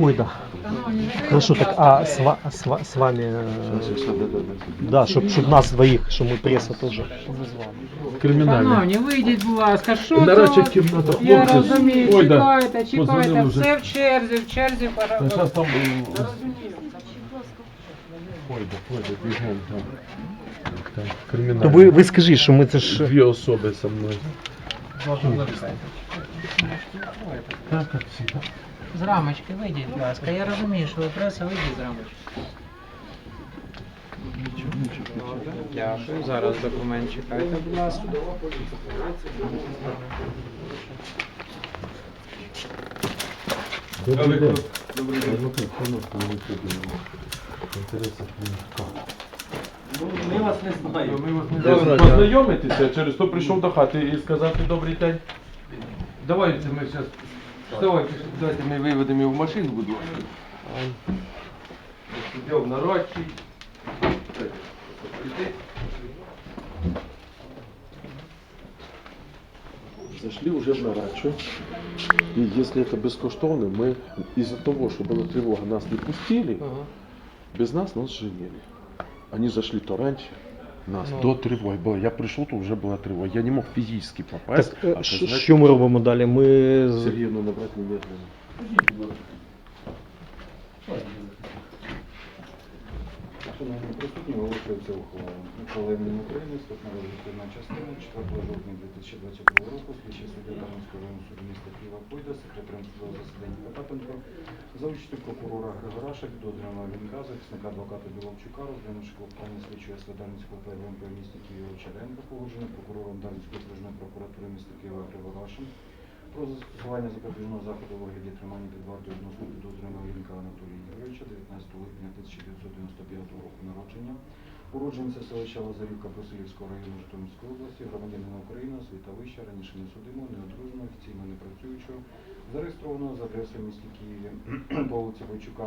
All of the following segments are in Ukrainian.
Ой, да. Хорошо, так, а с, ва- с, ва- с вами, э, да, щоб, щоб нас двоїх, що ми преса теж. Кримінальний. Шановні, вийдіть, будь ласка, що тут? кімната, Я хлопці. розумію, Ой, да. чекайте, чекайте, Позвонили вже. все в черзі, в черзі. пора- Та Зараз там е, Розумію. Пойде, пойде, бігом там. Там. То ви, ви скажіть, що ми це ж. Дві особи со мною. Так, як всі. З рамочки вийдіть, будь ласка. Я розумію, що ви преса, вийдіть з рамочки. Дякую. Зараз документ чекайте, будь ласка. Добрий день. Добрий день. Адвокат, що у нас там виходить? Інтереси клієнта. Ми вас не знаємо. Ми вас не Доброго знаємо. дня. Познайомитися, через то прийшов до хати і сказати добрий день. Давайте ми зараз. Давайте, давайте ми виведемо його в машину, будь ласка. Йдемо на рачі. Зашли уже в Нарачу. И если это бескоштовно, мы из-за того, что была тревога, нас не пустили, без нас нас женили. Они зашли то раньше, нас до тревоги было. Я пришел, то уже была тревога. Я не мог физически попасть. Так, е, а що, сказать, що ми робимо далі? Ми. з- Сергеевну набрать немедленно. Шановні присутні, оголошується ухвала. Ухвала України, статна розгляд частина 4 жовтня 2022 року, слідчий суддя Кам'янського районного суду міста Києва Пойда, секретарем судового засідання Потапенко, за участю прокурора Григораша, підозрюваного Вінка, захисника адвоката Біловчука, розглянувши клопотання слідчого Свидарницького ПВМП в місті Києва Черенка, погоджене прокурором Дарницької окружної прокуратури міста Києва Григорашем, про застосування запобіжного заходу у вигляді тримання під вартою відносно підозрюваного Вінка Анатолія Ігоровича 19 липня 1995 року народження, уродженця селища Лазарівка Брусилівського району Житомирської області, громадянина України, освіта вища, раніше не судимого, неодруженого, офіційно не працюючого, зареєстрованого за адресою місті Києві по вулиці Бойчука,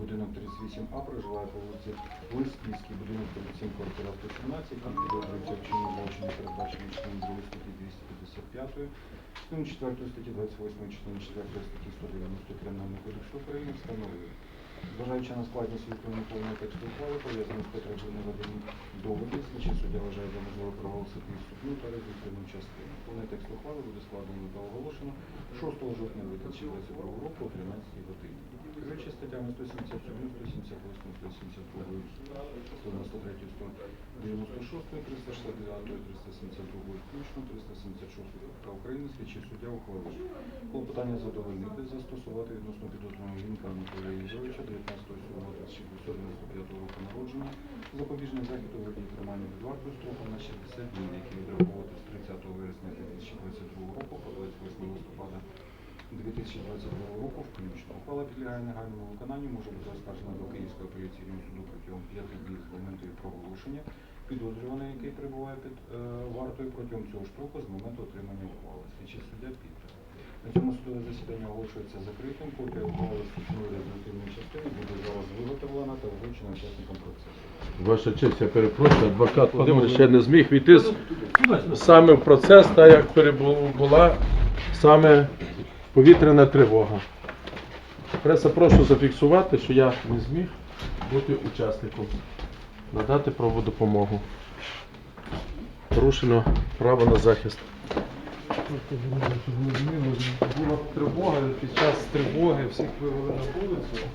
будинок 38А, проживає по вулиці Лиспільський, будинок 37, квартира 117, там підозрюється вчинення злочину, передбачений частиною 2 статті 255, частиною 4 статті 28, частиною 4 статті 190 Кримінального кодексу України встановлює. Зважаючи на складність відповідно повного тексту ухвали, пов'язану з потребою наведення доводів, слідчий суддя вважає за можливе проголосити вступну та результативну частину. Повний текст ухвали буде складено та оголошено 6 жовтня 2022 року о 13 годині. Керуючи статтями 177, 178, 172, 193, 196, 369, 372 включно, 376 КПК України, слідчий суддя ухвалив. Клопотання задовольнити, застосувати відносно підозрюваного Вінка Анатолія Єзовича 19.07.1995 року народження, запобіжний захід у вигляді тримання під вартою строком на 60 днів, який відраховувати з 30 вересня 2022 року по 28 листопада 2022 року включно. Ухвала підлягає негайному виконанню, може бути оскаржена до Київського апеляційного суду протягом 5 днів з моменту проголошення. Підозрюваний, який перебуває під е, вартою протягом цього строку з моменту отримання ухвали. Слідчий суддя підпис. На цьому судове засідання оголошується закритим. Копія ухвали вступної результативної частини буде зараз виготовлена та вручена учасникам процесу. Ваша честь, я перепрошую, адвокат Володимир ще не зміг війти з- саме в процес, так як перебу- була саме повітряна тривога. Преса, прошу зафіксувати, що я не зміг бути учасником, надати правову допомогу. Порушено право на захист. Була тривога, під час тривоги всіх вивели на вулицю.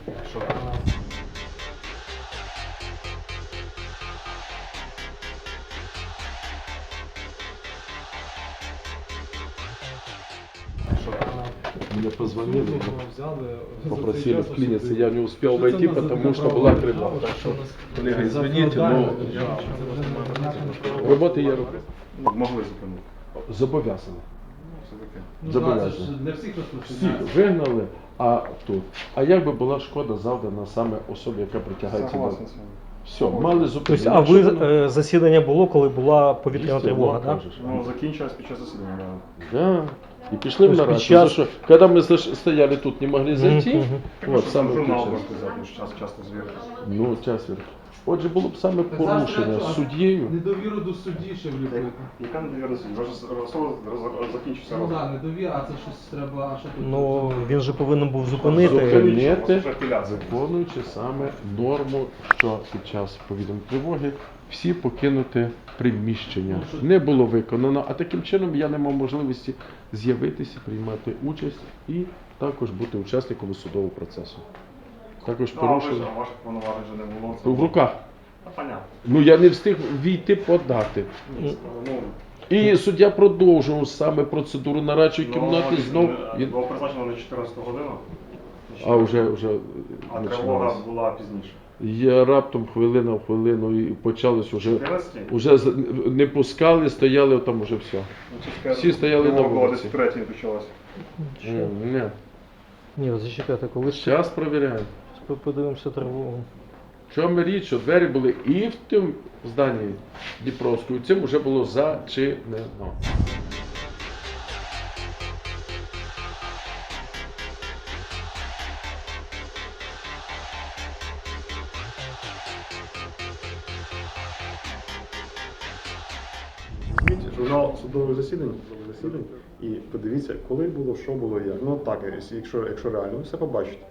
Мне позвонили, Взяли, попросили вклиниться, я не успел войти, потому что была тревога. Так что, коллега, извините, но роботи я. Могли зупинити. Зобов'язаний. Ну, Зобов'язаний. Не всіх Всі вигнали, а тут. А як би була шкода завдана саме особі, яка притягається до. Согласен вами. Все, мали зупинити. Тобто, а ви Якщо е, засідання було, коли була повітряна тривога, так? кажеш. Ну, закінчилось під час засідання. да. Да. І пішли в Тобто нарад. під час- Що, коли ми заш- стояли тут, не могли зайти, мгм. от саме Журнал включився. можете взяти, що час часто звірити. Ну, час вверх. Отже, було б саме порушення суддєю. Недовіру до судді ще влюбити. Яка недовіра суді? Вже закінчився Ну так, недовіра, а це щось треба, тут? Ну він же повинен був зупинити. Зупинити, виконуючи саме норму, що під час повітряної тривоги всі покинути приміщення. Не було виконано, а таким чином я не мав можливості з'явитися, приймати участь і також бути учасником судового процесу. Також Ну, а ви ж, порушили а ваших повноважень вже не було. це- в руках. Та понятно. Ну я не встиг війти подати. Ну, І суддя продовжував саме процедуру нарадчої кімнати. ну, Знов е, він Було призначено на 14 годину. а вже вже А тривога була пізніше. Я раптом хвилина в хвилину і почалось уже. 14? Уже з- не пускали, стояли там уже все. Всі стояли на Тривога була вулиці. десь в третій почалася. Ні, Ні, от зачекайте, коли зараз провіряємо. Подивимося тривогу. В чому річ, що двері були і в тим зданні Дніпровської, цим вже було зачинено. Візьміть журнал судових засідань, судових засідань і подивіться, коли було, що було, як. Ну так, якщо, якщо реально, ви все побачите.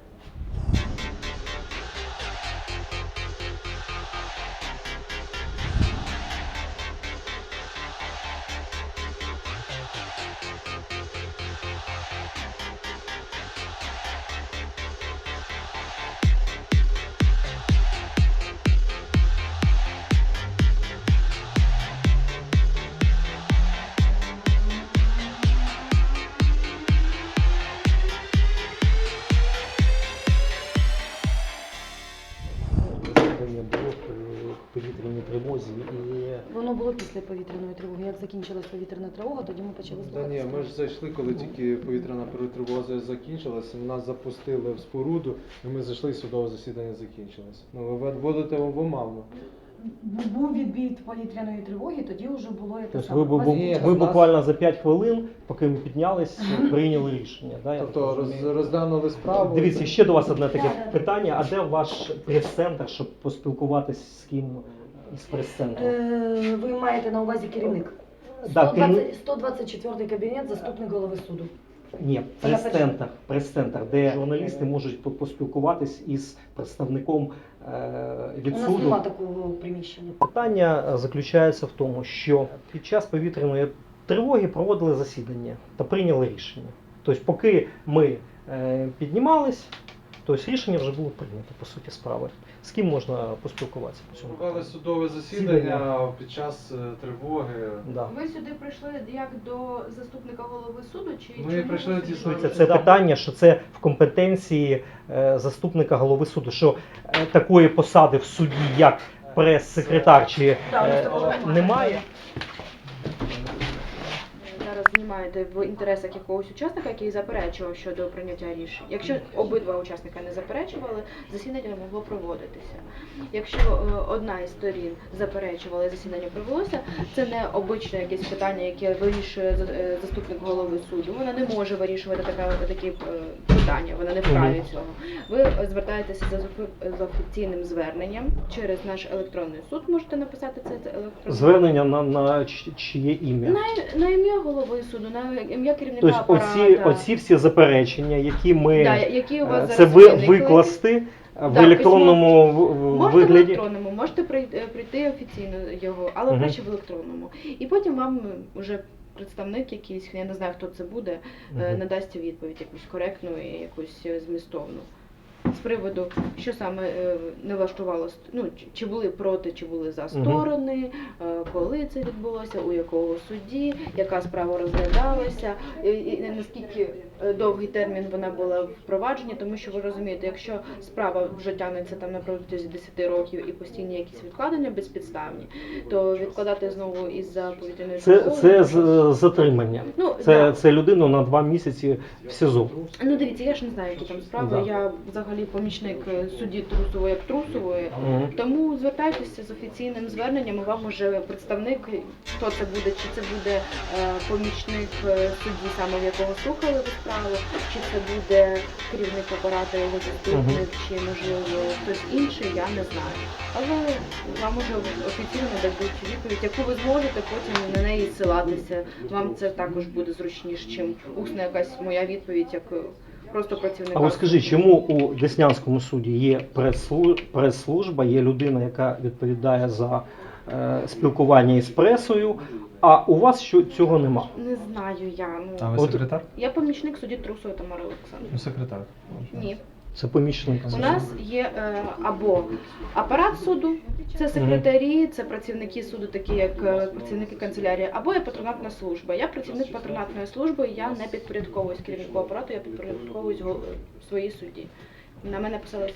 Повітряній тривозі і Воно було після повітряної тривоги. Як закінчилась повітряна тривога, тоді ми почали Та слухати. ні, ми ж зайшли, коли тільки повітряна тривога закінчилася, нас запустили в споруду, і ми зайшли, і судове засідання закінчилось. Ну, ви вводите в оману. Був відбій повітряної тривоги, тоді вже було це тобто ви, бу- бу- Ні, ви нас- буквально за 5 хвилин, поки ми піднялись, прийняли рішення. Да, я Тобто так роз, розумію? розглянули справу. Дивіться, ще до вас одне таке Да, питання. А де ваш прес-центр, щоб поспілкуватись з ким із прес-центру? Е, Ви маєте на увазі керівник? Да, 120, 124 кабінет, заступник голови суду. Ні, Це прес-центр, прес-центр, де журналісти можуть по- поспілкуватись із представником е, У нас суду. немає такого приміщення. Питання е, заключається в тому, що під час повітряної тривоги проводили засідання та прийняли рішення. Тобто, поки ми е, піднімались, тобто рішення вже було прийнято по суті справи. З ким можна поспілкуватися по цьому? Питанню? судове засідання під час е, тривоги. Да. Ви сюди прийшли як до заступника голови суду чи Ми чому прийшли ви сюди? Стосується це питання, що це в компетенції е, заступника голови суду, що е, такої посади в суді, як прес-секретар, чи Да, е, немає. Знімаєте в інтересах якогось учасника, який заперечував щодо прийняття рішень. Якщо обидва учасника не заперечували, засідання не могло проводитися. Якщо е, одна із сторін заперечувала і засідання провелося, це не обичне якесь питання, яке вирішує е, заступник голови суду. Вона не може вирішувати така, такі е, питання, вона не вправі цього. Ви звертаєтеся за, за офіційним зверненням через наш електронний суд. Можете написати це це електронне Звернення на, на чи- чиє ім'я? на, на ім'я голови суду, на ім'я керівника Тобто апарату. оці, оці всі заперечення, які ми да, які у вас е, зараз це ви, виникли. викласти в Да, електронному в- в Можете в вигляді. електронному, можете прийти, прийти офіційно його, але Мгм. краще в електронному. І потім вам вже представник якийсь, я не знаю, хто це буде, е, Мгм. надасть відповідь якусь коректну і якусь е, змістовну. З приводу, що саме е, не влаштувало, ст- ну, чи- чи були проти, чи були за Мгм. сторони, е, коли це відбулося, у якого суді, яка справа розглядалася, і, і наскільки довгий термін вона була впроваджена, тому що ви розумієте, якщо справа вже тягнеться там на протязі 10 років і постійні якісь відкладення безпідставні, то відкладати знову із-за повітряної Це, це з- затримання. Ну, Це, да. це людину на два місяці в СІЗО. Ну дивіться, я ж не знаю, які там справи. Да. Я взагалі помічник е, судді Трусової як Трусової. Мгм. Тому звертайтеся з офіційним зверненням. і Вам уже представник, хто це буде, чи це буде е, помічник е, судді, саме в якого слухали ви справу, чи це буде керівник апарату, його заступник, чи можливо хтось інший, я не знаю. Але вам уже офіційно дадуть відповідь, яку ви зможете потім на неї ссилатися. Вам це також буде зручніше, чим усна якась моя відповідь, як просто працівника. А от скажи, чому у Деснянському суді є прес-слу- прес-служба, є людина, яка відповідає за е, спілкування із пресою, а у вас що цього нема? Не знаю я. Ну А ви От- секретар? я помічник судді Трусової Тамари Олександрівни. Ну, секретар. Ні. Це помічник. У нас є е, або апарат суду, це секретарі, це працівники суду, такі як е, працівники канцелярії, або є патронатна служба. Я працівник патронатної служби, я не підпорядковуюсь керівнику апарату, я підпорядковуюсь гол- своїй судді. На мене писали